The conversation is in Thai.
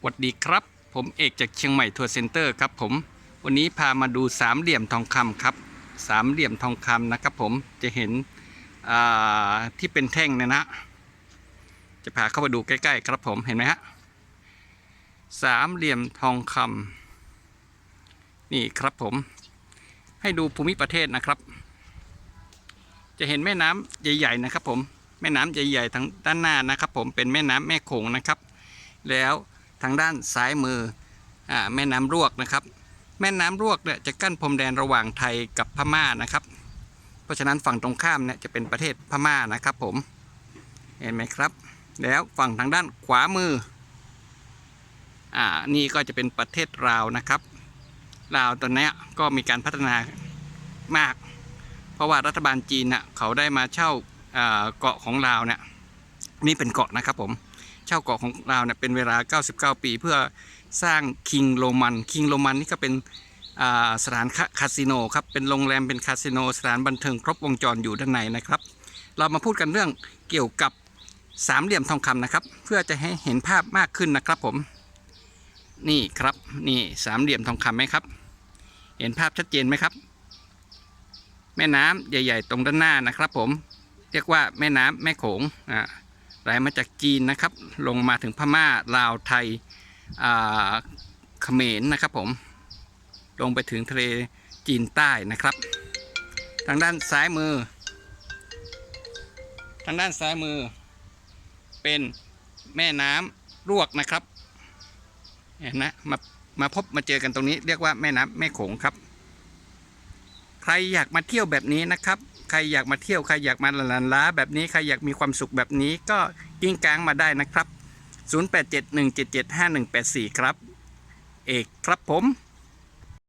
สวัสดีครับ ผมเอกจากเชียงใหม่ทัวร์เซ็นเตอร์ครับผมวันนี้พามาดูสามเหลี่ยมทองคำครับสามเหลี่ยมทองคำนะครับผมจะเห็นที่เป็นแท่งเนี่ยนะจะพาเข้าไปดูใกล้ๆครับผมเห็นไหมฮะสามเหลี่ยมทองคำนี่ครับผม ให้ดูภูมิประเทศนะครับ จะเห็นแม่น้ำใหญ่ๆนะครับผมแม่น้ำใหญ่ๆทางด้านหน้านะครับ ผมเป็นแม่น้ำแม่โขงนะครับ แล้ว ทางด้านซ้ายมืออแม่น้ำรวกนะครับ แม่น้ำรวกเนี่ยจะกั้นพรมแดนระหว่างไทยกับพม่านะครับ เพราะฉะนั้นฝั่งตรงข้ามเนี่ยจะเป็นประเทศพม่านะครับผมเห็นไหมครับ แล้วฝั่งทางด้านขวามืออ่านี่ก็จะเป็นประเทศลาวนะครับลาวตอนนี้ก็มีการพัฒนามาก เพราะว่ารัฐบาลจีนน่ะเขาได้มาเช่าอ่าเกาะของลาวเนี่ย นี่เป็นเกาะนะครับผมเช่าเกาะของเราเนี่ยเป็นเวลา 99 ปี เพื่อสร้างคิงโรมันคิงโรมันนี่ก็เป็นสถานคาคาสิโนครับเป็นโรงแรมเป็นคาสิโนสถานบันเทิงครบวงจรอยู่ด้านในนะครับ เรามาพูดกันเรื่องเกี่ยวกับสามเหลี่ยมทองคำนะครับ เพื่อจะให้เห็นภาพมากขึ้นนะครับผม นี่ครับนี่สามเหลี่ยมทองคำไหมครับ เห็นภาพชัดเจนไหมครับ แม่น้ำใหญ่ ๆ ตรงด้านหน้านะครับ ผมเรียกว่าแม่น้ำแม่โขงอ่า ไหลมาจากจีนนะครับ ลงมาถึงพม่าลาวไทยอ่าเขมรนะครับผม ลงไปถึงทะเลจีนใต้นะครับ ทางด้านซ้ายมือ ทางด้านซ้ายมือ เป็นแม่น้ำรวกนะครับเห็นนะมามาพบมาเจอกันตรงนี้เรียกว่าแม่น้ำแม่โขงครับ ใครอยากมาเที่ยวแบบนี้นะครับ ใครอยากมาเที่ยวใครอยากมาหลันล้าแบบนี้ใครอยากมีความสุขแบบนี้ก็กิ้งกางมาได้นะครับ 0871775184 ครับ เอกครับผม